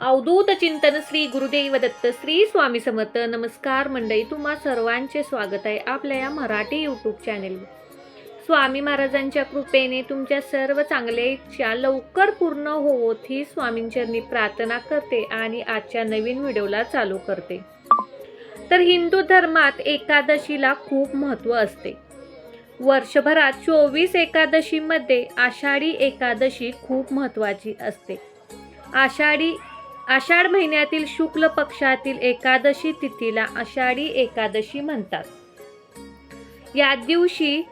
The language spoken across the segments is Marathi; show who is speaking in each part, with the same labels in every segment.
Speaker 1: अवधूत चिंतन श्री गुरुदेव दत्त श्री स्वामी समर्थ. नमस्कार मंडळी तुम्हा सर्वांचे स्वागत आहे आपल्या या मराठी यूट्यूब चॅनेलवर स्वामी महाराजांच्या कृपेने तुमच्या सर्व चांगल्या इच्छा लवकर पूर्ण होवोत ही स्वामींचरणी प्रार्थना करते आणि आजच्या नवीन व्हिडिओला चालू करते. तर हिंदू धर्मात एकादशीला खूप महत्त्व असते. वर्षभरात चोवीस एकादशीमध्ये आषाढी एकादशी खूप महत्त्वाची असते. आषाढी आषाढ महिन्यातील शुक्ल पक्षातील एकादशी तिथीला आषाढी एकादशी म्हणतात. या दिवशी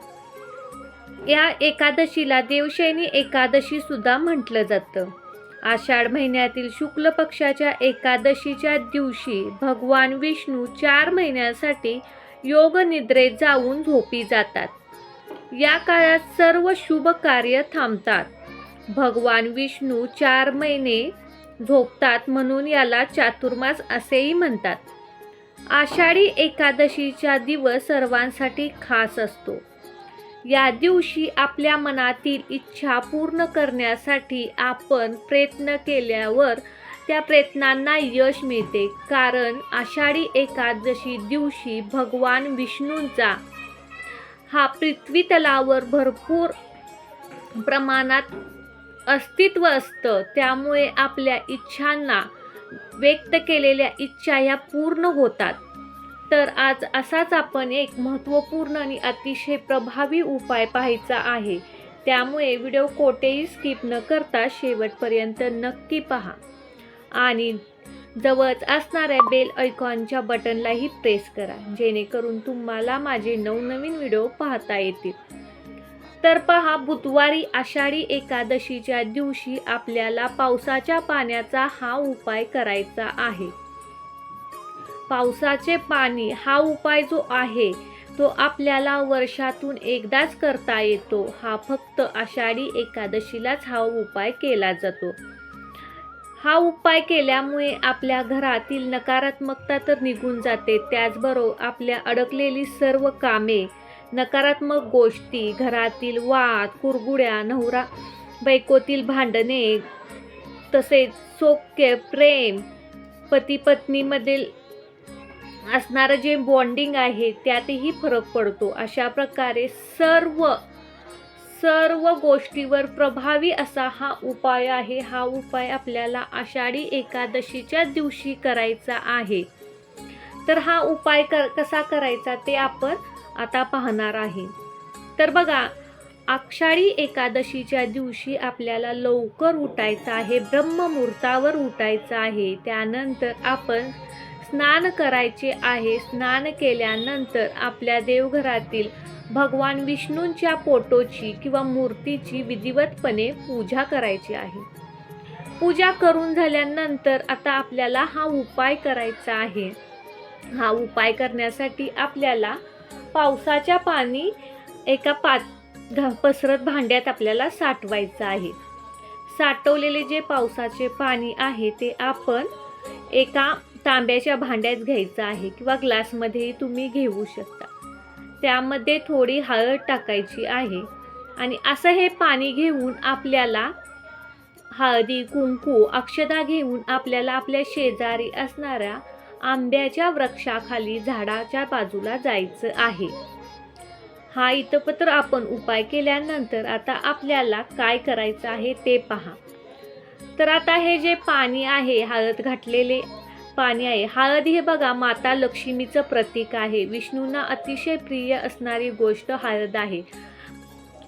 Speaker 1: या एकादशीला देवशैनी एकादशी सुद्धा म्हटलं जातं. आषाढ महिन्यातील शुक्ल पक्षाच्या एकादशीच्या दिवशी भगवान विष्णू चार महिन्यासाठी योग निद्रेत जाऊन झोपी जातात. या काळात सर्व शुभ कार्य थांबतात. भगवान विष्णू चार महिने झोपतात म्हणून याला चातुर्मास असेही म्हणतात. आषाढी एकादशीचा दिवस सर्वांसाठी खास असतो. या दिवशी आपल्या मनातील इच्छा पूर्ण करण्यासाठी आपण प्रयत्न केल्यावर त्या प्रयत्नांना यश मिळते. कारण आषाढी एकादशी दिवशी भगवान विष्णूंचा हा पृथ्वी तलावर भरपूर प्रमाणात अस्तित्व असतं. त्यामुळे आपल्या इच्छांना व्यक्त केलेल्या इच्छा ह्या पूर्ण होतात. तर आज असाच आपण एक महत्त्वपूर्ण आणि अतिशय प्रभावी उपाय पाहायचा आहे. त्यामुळे व्हिडिओ कोठेही स्किप न करता शेवटपर्यंत नक्की पहा. आणि जवळच असणाऱ्या बेल ऐकॉनच्या बटनलाही प्रेस करा. जेणेकरून तुम्हाला माझे नवनवीन व्हिडिओ पाहता येतील. तर पहा बुधवारी आषाढी एकादशीच्या दिवशी आपल्याला पावसाच्या पाण्याचा हा उपाय करायचा आहे. पावसाचे पाणी हा उपाय जो आहे तो आपल्याला वर्षातून एकदाच करता येतो. हा फक्त आषाढी एकादशीलाच हा उपाय केला जातो. हा उपाय केल्यामुळे आपल्या घरातील नकारात्मकता तर निघून जाते. त्याचबरोबर आपल्या अडकलेली सर्व कामे नकारात्मक गोष्टी घरातील वाद कुरगुड्या नवरा बायकोतील भांडणे तसेच सोक्य प्रेम पती पत्नीमधील असणारं जे बॉन्डिंग आहे त्यातही फरक पडतो. अशा प्रकारे सर्व सर्व गोष्टीवर प्रभावी असा हा उपाय आहे. हा उपाय आपल्याला आषाढी एकादशीच्या दिवशी करायचा आहे. तर हा उपाय कर कसा करायचा ते आपण आता पाहणार आहे. तर बघा आक्षाळी एकादशीच्या दिवशी आपल्याला लवकर उठायचं आहे ब्रह्ममुहूर्तावर उठायचं आहे. त्यानंतर आपण स्नान करायचे आहे. स्नान केल्यानंतर आपल्या देवघरातील भगवान विष्णूंच्या फोटोची किंवा मूर्तीची विधिवतपणे पूजा करायची आहे. पूजा करून झाल्यानंतर आता आपल्याला हा उपाय करायचा आहे. हा उपाय करण्यासाठी आपल्याला पावसाच्या पाणी एका पात घ पसरत भांड्यात आपल्याला साठवायचं आहे. साठवलेले जे पावसाचे पाणी आहे ते आपण एका तांब्याच्या भांड्यात घ्यायचं आहे किंवा ग्लासमध्येही तुम्ही घेऊ शकता. त्यामध्ये थोडी हळद टाकायची आहे आणि असं हे पाणी घेऊन आपल्याला हळदी कुंकू अक्षदा घेऊन आपल्याला आपल्या शेजारी असणाऱ्या आंब्याच्या वृक्षाखाली झाडाच्या बाजूला जायचं आहे. हा इतपत्र आपण उपाय केल्यानंतर आता आपल्याला काय करायचं आहे ते पहा. तर आता हे जे पाणी आहे हळद घातलेले पाणी आहे. हळद हे बघा माता लक्ष्मीचं प्रतीक आहे. विष्णूंना अतिशय प्रिय असणारी गोष्ट हळद आहे.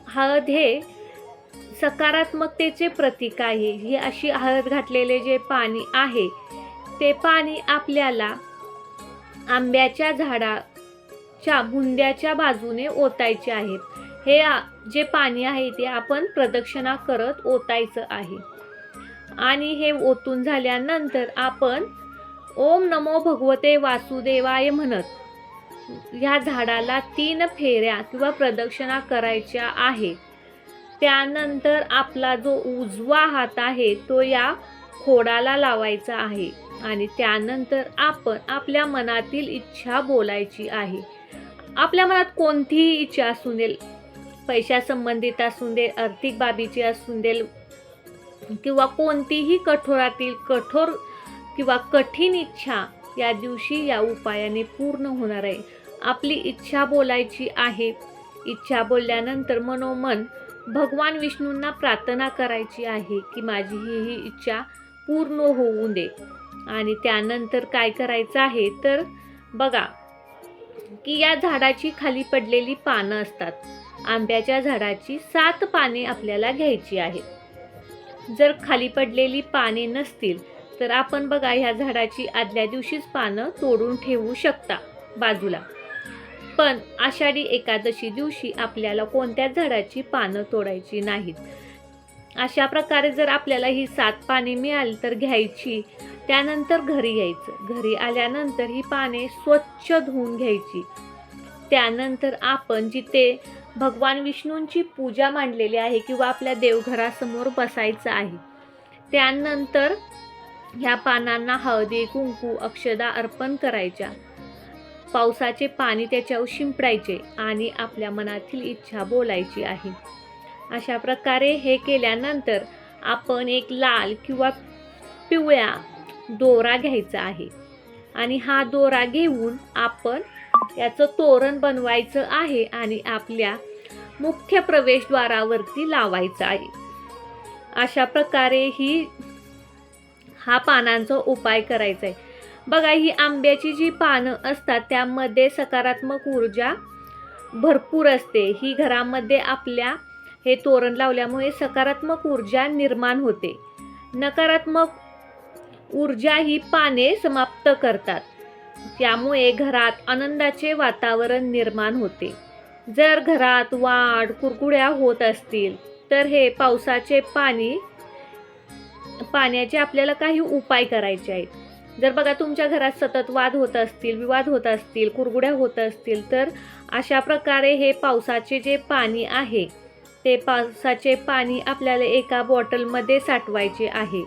Speaker 1: हळद हे सकारात्मकतेचे प्रतीक आहे. ही अशी हळद घातलेले जे पाणी आहे ते पाणी आपल्याला आंब्याच्या झाडाच्या बुंद्याच्या बाजूने ओतायचे आहेत हे जे पाणी आहे ते आपण प्रदक्षिणा करत ओतायचं आहे. आणि हे ओतून झाल्यानंतर आपण ओम नमो भगवते वासुदेवाय म्हणत ह्या झाडाला तीन फेऱ्या किंवा प्रदक्षिणा करायच्या आहे. त्यानंतर आपला जो उजवा हात आहे तो या खोडाला लावायचा आहे आणि त्यानंतर आपण आपल्या मनातील इच्छा बोलायची आहे. आपल्या मनात कोणतीही इच्छा असू दे पैशासंबंधित असू दे आर्थिक बाबीची असू दे किंवा कोणतीही कठोरातील कठोर किंवा कठीण इच्छा या दिवशी या उपायाने पूर्ण होणार आहे. आपली इच्छा बोलायची आहे. इच्छा बोलल्यानंतर मनोमन भगवान विष्णूंना प्रार्थना करायची आहे की माझी ही ही इच्छा पूर्ण होऊ दे. आणि त्यानंतर काय करायचं आहे तर बघा की या झाडाची खाली पडलेली पानं असतात. आंब्याच्या झाडाची सात पाने आपल्याला घ्यायची आहेत. जर खाली पडलेली पाने नसतील तर आपण बघा ह्या झाडाची आदल्या दिवशीच पानं तोडून ठेवू शकता बाजूला. पण आषाढी एकादशी दिवशी आपल्याला कोणत्याच झाडाची पानं तोडायची नाहीत? अशा प्रकारे जर आपल्याला ही सात पाने मिळाली तर घ्यायची. त्यानंतर घरी यायचं. घरी आल्यानंतर ही पाने स्वच्छ धुवून घ्यायची. त्यानंतर आपण जिथे भगवान विष्णूंची पूजा मांडलेली आहे किंवा आपल्या देवघरासमोर बसायचं आहे त्यानंतर ह्या पानांना हळदी कुंकू अक्षदा अर्पण करायच्या. पावसाचे पाणी त्याच्यावर शिंपडायचे आणि आपल्या मनातील इच्छा बोलायची आहे. अशा प्रकारे हे केल्यानंतर आपण एक लाल किंवा पिवळ्या दोरा घ्यायचा आहे. आणि हा दोरा घेऊन आपण याचं तोरण बनवायचं आहे आणि आपल्या मुख्य प्रवेशद्वारावरती लावायचं आहे. अशा प्रकारे ही हा पानांचा उपाय करायचा आहे. बघा ही आंब्याची जी पानं असतात त्यामध्ये सकारात्मक ऊर्जा भरपूर असते. ही घरामध्ये आपल्या हे तोरण लावल्यामुळे सकारात्मक ऊर्जा निर्माण होते. नकारात्मक ऊर्जा ही पाने समाप्त करतात. त्यामुळे घरात आनंदाचे वातावरण निर्माण होते. जर घरात वाढ कुरकुड्या होत असतील तर हे पावसाचे पाणी पाण्याचे आपल्याला काही उपाय करायचे आहेत. जर बघा तुमच्या घरात सतत वाद होत असतील विवाद होत असतील कुरगुड्या होत असतील तर अशा प्रकारे हे पावसाचे जे पाणी आहे ते पावसाचे पाणी आपल्याला एका बॉटलमध्ये साठवायचे आहे.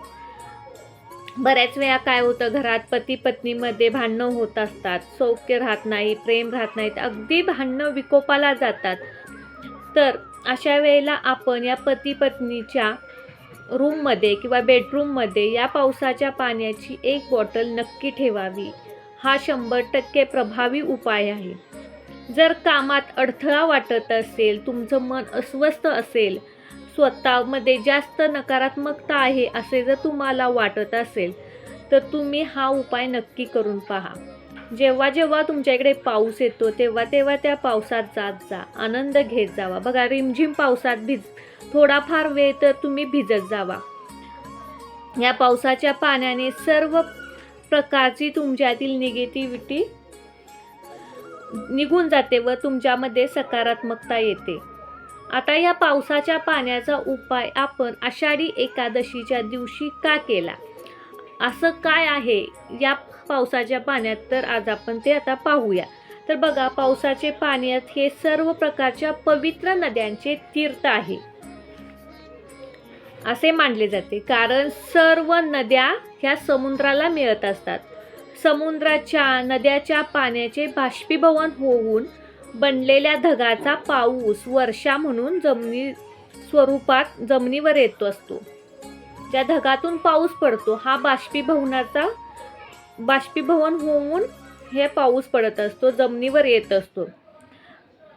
Speaker 1: बऱ्याच वेळा काय होतं घरात पती पत्नीमध्ये भांडणं होत असतात. सौख्य राहत नाही प्रेम राहत नाहीत अगदी भांडणं विकोपाला जातात. तर अशा वेळेला आपण या पती पत्नीच्या रूममध्ये किंवा बेडरूममध्ये या पावसाच्या पाण्याची एक बॉटल नक्की ठेवावी. हा शंभर टक्के प्रभावी उपाय आहे. जर कामात अडथळा वाटत असेल तुमचं मन अस्वस्थ असेल स्वतःमध्ये जास्त नकारात्मकता आहे असे जर तुम्हाला वाटत असेल तर तुम्ही हा उपाय नक्की करून पहा. जेव्हा जेव्हा तुमच्या इकडे पाऊस येतो तेव्हा तेव्हा त्या पावसात जात जा आनंद घेत जावा. बघा रिमझिम पावसात भिज थोडाफार वेळ तर तुम्ही भिजत जावा. या पावसाच्या पाण्याने सर्व प्रकारची तुमच्यातील निगेटिव्हिटी निघून जाते व तुमच्यामध्ये सकारात्मकता येते. आता या पावसाच्या पाण्याचा उपाय आपण आषाढी एकादशीच्या दिवशी का केला? असं काय आहे या पावसाच्या पाण्यात? तर आज आपण ते आता पाहूया. तर बघा पावसाचे पाण्यात हे सर्व प्रकारच्या पवित्र नद्यांचे तीर्थ आहे. असे मानले जाते. कारण सर्व नद्या ह्या समुद्राला मिळत असतात. समुद्राच्या नद्याच्या पाण्याचे बाष्पीभवन होऊन बनलेल्या ढगाचा पाऊस वर्षा म्हणून जमिनी स्वरूपात जमिनीवर येतो असतो. ज्या ढगातून पाऊस पडतो हा बाष्पीभवनाचा बाष्पीभवन होऊन हे पाऊस पडत असतो जमिनीवर येत असतो.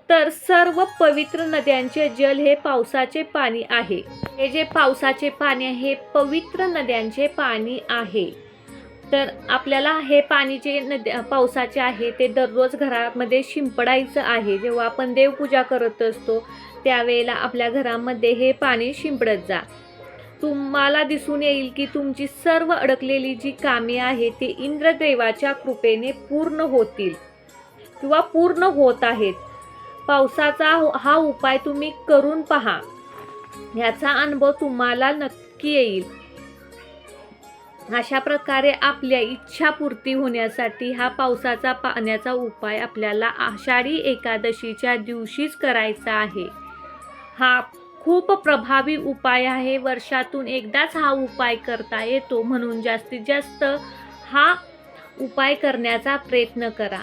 Speaker 1: तर सर्व पवित्र नद्यांचे जल हे पावसाचे पाणी आहे. हे जे पावसाचे पाणी आहे हे पवित्र नद्यांचे पाणी आहे. तर आपल्याला हे पाणी जे नद्या पावसाचे आहे ते दररोज घरामध्ये शिंपडायचं आहे. जेव्हा आपण देवपूजा करत असतो त्यावेळेला आपल्या घरामध्ये हे पाणी शिंपडत जा. तुम्हाला दिसून येईल की तुमची सर्व अडकलेली जी कामे आहे ती इंद्रदेवाच्या कृपेने पूर्ण होतील किंवा पूर्ण होत आहेत. पावसाचा हो, हा उपाय तुम्ही करून पहा. ह्याचा अनुभव तुम्हाला नक्की येईल. अशा प्रकारे आपल्या इच्छापूर्ती होण्यासाठी हा पावसाचा पाण्याचा उपाय आपल्याला आषाढी एकादशीच्या दिवशीच करायचा आहे. हा खूप प्रभावी उपाय आहे. वर्षातून एकदाच हा उपाय करता येतो. म्हणून जास्तीत जास्त हा उपाय करण्याचा प्रयत्न करा.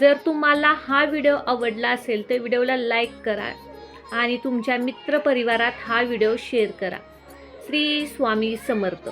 Speaker 1: जर तुम्हाला हा व्हिडिओ आवडला असेल तर व्हिडिओला लाईक करा आणि तुमच्या मित्रपरिवारात हा व्हिडिओ शेअर करा. श्री स्वामी समर्थ.